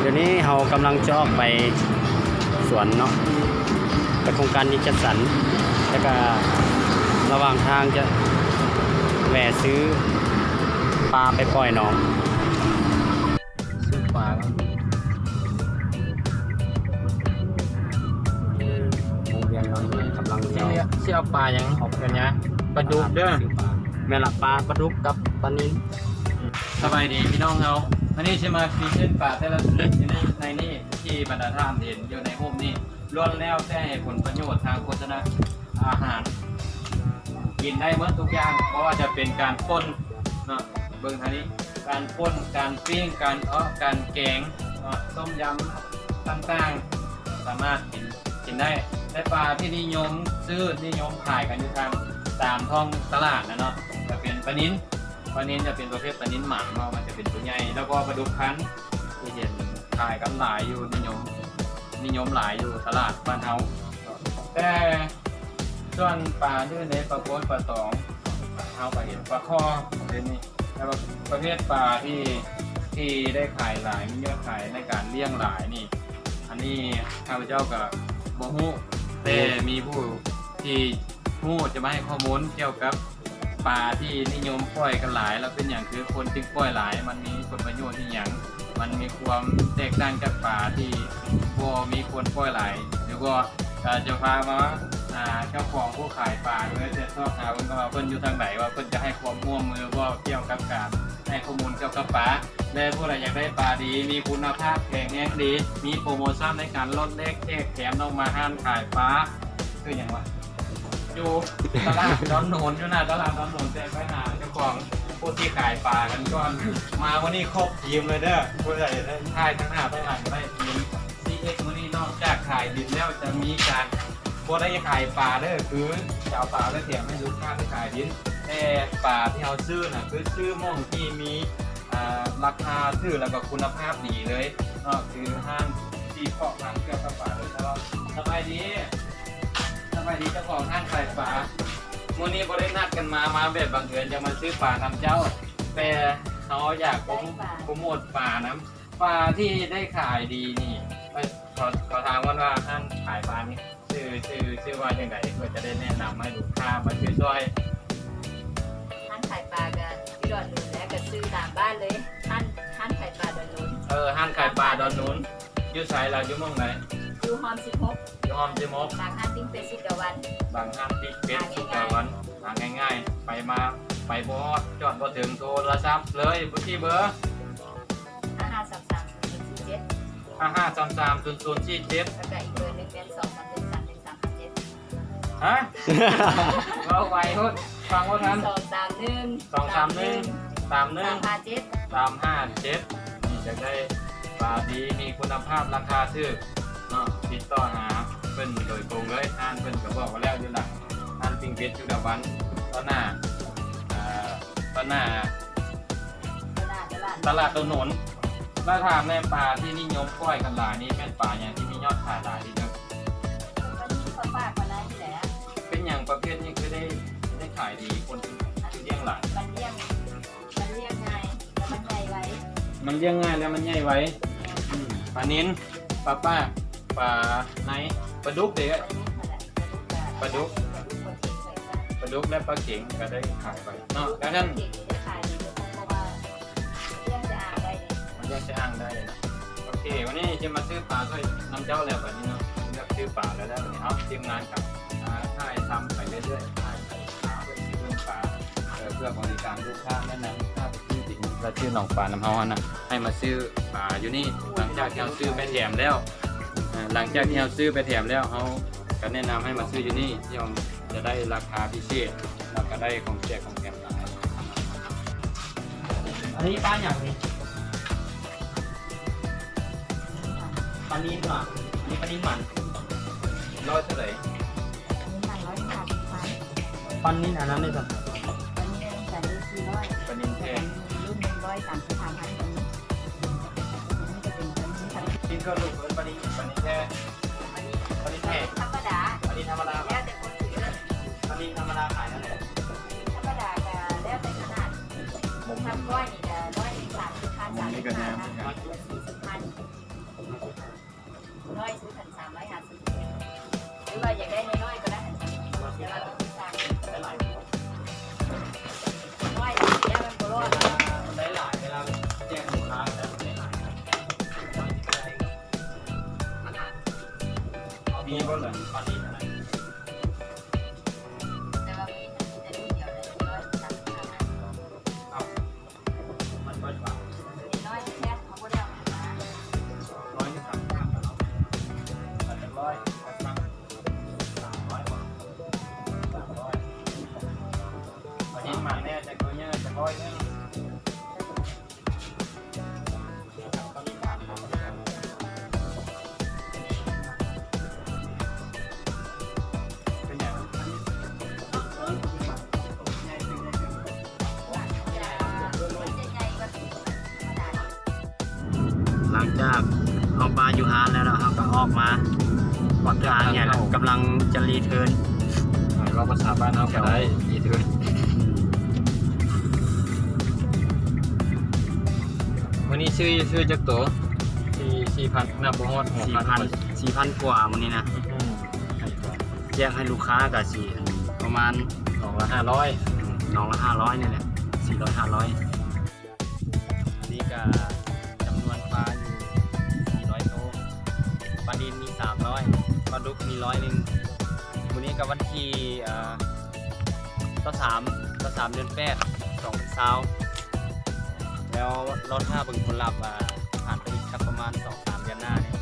เดี๋ยวนี้เรากำลังจะออกไปสวนเนาะไปโครงการนี้จัดสรรแล้วก็ระหว่างทางจะแวะซื้อปลาไปปล่อยหน้องซื้อปลาบ้างโรงเรียนเราเนี่ยกำลังจะเชี่ยเชี่ยปลายังออกกันนะปลาดุกเด้อซื้ปลาแม่ละปลาปลาดุกกับปลานิลสบายดีพี่น้องเรา วันนี้จะมาพรีเซนปลาแต่ละชนิดอยู่ในในนี่ที่บรรดาท่านเห็นอยู่ในรูปนี่ล้วนแล้วแต่ผลประโยชน์ทางโฆษณาอาหาร กินได้เมื่อทุกอย่างเพราะว่าจะเป็นการป่นเนาะเบิ่งทางนี้การป่นการปิ้งการเทาะการแกงเนาะต้มยำต่างๆ สามารถกินกินได้แต่ปลาที่นิยมซื้อนิยมขายกันอยู่ทางตามท้องตลาดนะเนาะจะเป็นปลานิ้น ปลานิ้นจะเป็นประเภทปลานิ้นหมันเนาะมันจะเป็นตัวใหญ่ แล้วก็ปลาดุกคั้นที่เห็นขายกันหลายอยู่นิยมนิยมหลายอยู่ตลาดบ้านเฮาแต่ส่วนปลาที่ในปลาโพดปลาตองเฮาก็เห็นปลาคอเห็นนี่แล้วประเภทปลาที่ที่ได้ขายหลายมียอดขายในการเลี้ยงหลายนี่ อันนี้ข้าพเจ้ากับโมฮู้แต่มีผู้ที่ผู้จะมาให้ข้อมูลเกี่ยวกับ ปลาที่นิยมปล่อยกันหลาย แล้วเป็นอย่างคือคนจึงปล่อยหลาย มันมีผลประโยชน์ที่อย่างมันมีความแตกต่างจากปลาที่บ่มีคนปล่อยหลายหรือว่าจะพามาอ่าเจ้าของผู้ขายปลาด้วยจะชอบหาเพิ่นก็ว่าเพิ่นอยู่ทางไหนว่าเพิ่นจะให้ความร่วมมือว่าเกี่ยวกับการให้ข้อมูลเกี่ยวกับปลาและผู้ใดอยากได้ปลาดี มีคุณภาพแข็งแรงดี มีโปรโมชั่นในการลดเลขแจกแถมน้องมาห้านขายปลาคืออย่างวะ อยู่ตลาดดอนโนนอยู่นะตลาดดอนโนนแต่ไปหาเจ้าของผู้ที่ขายปลากันก่อนมาวันนี้ครบทีมเลยเด้อผู้ใดได้ทายทั้งหน้าทั้งหลังได้ทีมซีเอ็กซ์วันนี้นอกจากขายดินแล้วจะมีการผู้ได้ขายปลาเด้อคือจะเอาปลาได้แถมให้ลูกค้าที่ขายดินแต่ปลาที่เราซื้อน่ะคือซื้อม่องที่มีราคาถือแล้วก็คุณภาพดีเลยก็คือห้างที่เพาะพันธุ์เกี่ยวกับปลา ดีเจ้าของห้างขายปลามื่อนี้บรินัดกันมา มาแบบบังเอิญจะมาซื้อปลาทำเจ้า แต่เขาอยากโปรโมโปรโมทปลานะปลาที่ได้ขายดีนี่เอ้ยขอขอถามว่าว่าห้างขายปลานี่ชื่อชื่อชื่อว่าอย่างไรเพื่อจะได้แนะนำให้ลูกค้ามาซื้อช่วยท่านขายปลากันที่ดอนนูนและก็ซื้อตามบ้านเลยท่านท่านขายปลาดอนนูนเออห้างขายปลาดอนนุนอยุ่ไสเราอยู่หมองไหนอ ยู่ฮอมสิบหกอยู่หอมจิมกหลังห้างติ้งเป็นสิบกว่าวัน บางห้างปิดเป็ดสุกาวันหาง่ายๆ ไปมาไปบอดจอดบ่ถึงโทรศัพท์เลยที่เบอร์ห้าห้าสามสามศูนย์สี่เจ็ด5 5 3 3 0 0 4 7แล้วก็อีกเบอร์หนึ่งเป็นสองสามหนึ่งสามหนึ่งสามเจ็ดฮะเราไวโทษฟังว่าทันสองสามหนึ่งสองสามหนึ่งสามหนึ่สางมห้าเจ็ดสามห้าเจ็ดนี่จะได้ปลาดีมีคุณภาพราคาซื้อเนาะ ติดต่อหาเพิ่นโดยตรงเลยท่านเพิ่นก็บอกว่าแล้วอยู่หลังท่านปิงเป็ดจุดาวันตอนหน้าอ่าตอนหน้าตลาดตลาดตลาดถนนถ้าถามแม่ปลาที่นิยมก้อยกันหลายนี่แม่นปลาอย่างที่มียอดขายหลายที่สุดวันนี้คนป้าคนนั้นที่ไหนอะเป็นอย่างประเภทนี้คือได้ได้ขายดีคนที่เลี้ยงหลายมันเลี้ยงมันเลี้ยงง่ายแล้วมันใหญ่ไว้ มันเลี้ยงง่ายแล้วมันใหญ่ไว้อืมปลานิ้นปลาป้า ปลาไหนปลาดุกเด็กปลาดุกปลาดุกและปลาเข็งก็ได้ขายไปเนาะแล้วท่านเด็กจะขายดีเพราะว่าเลี้ยงจะอ่างได้เลยมันแยกจะอ้างได้โอเค วันนี้จะมาซื้อปลาด้วยน้ำเจ้าแล้วแบบนี้เนาะเลือกซื้อปลาแล้วแล้ววันนี้เอาทีมงานกับอ่าถ่ายทำไปเรื่อยๆถ่ายไปเรื่องปลาเอ่อเพื่อบริการลูกค้าแนะนำค่าไปซื้อจริงเราชื่อหนองปลาน้ำเฮาอะนะให้มาซื้อปลาอยู่นี่หลังจากที่เราซื้อไปแถมแล้ว หลังจากที่เราซื้อไปแถมแล้วเขาก็แนะนำให้มาซื้ออยู่นี่ที่เราจะได้ราคาพิเศษแล้วก็ได้ของแจกของแถมหลายอันนี้ปลาอย่างนี้ปลานิลว่ะอันนี้ปลานิลหมันร้อยเท่าไหร่นี่มันร้อยสามสิบพันปลานิลอันนั้นเลยจ้ะวันนี้เราจ่ายได้สี่ร้อยปลานินแท้เป็นรุ่นหนึ่งร้อยสามสิบสามพันตัวนี้นี่ กินก็ลูกเอิร์ธันนี้ันนี้แค่ันนี้แค่ธรรมดาวันนี้ธรรมดาแล้วแต่คนถือธวันนี้ธรรมดาขายเท่าไหร่รรมดาแล้วแต่ขนาดมุมทำก้อยนี่ก็ร้อยหนึ่งสามสิบห้าสามสิบห้าร้อยสี่สิบพัน้อยสี่พันสามร้อยห้าสิบหรือว่าอยากได้น้อยก็ได้แต่ มีบ่เหรอตอนนี้เท่ ออกมาก่อนทางเนี่ยกำลังจะรีเทิร์นเราภาษาบ้านเราก็ได้อีเถือนวันนี้ชื่อชื่อจักตัวสี่สี่พันนับบ่ฮอดหกสี่พันพันสี่พันกว่าวันนี้นะอืมแยกให้ลูกค้ากับสี่ประมาณสองละห้าร้อยน้องละห้าร้อยนี่แหละสี่ร้อยห้าร้อยอันนี้ก็ สามร้อยปลาดุกมีร้อยหนึ่งวันนี้กับวันที่ต่อสามต่อสามเดือนแปดสองเช้าแล้วรถท่าบึงผลลัพธ์ผ่านไปอีกครับประมาณสองสามเดือนหน้าเนี่ย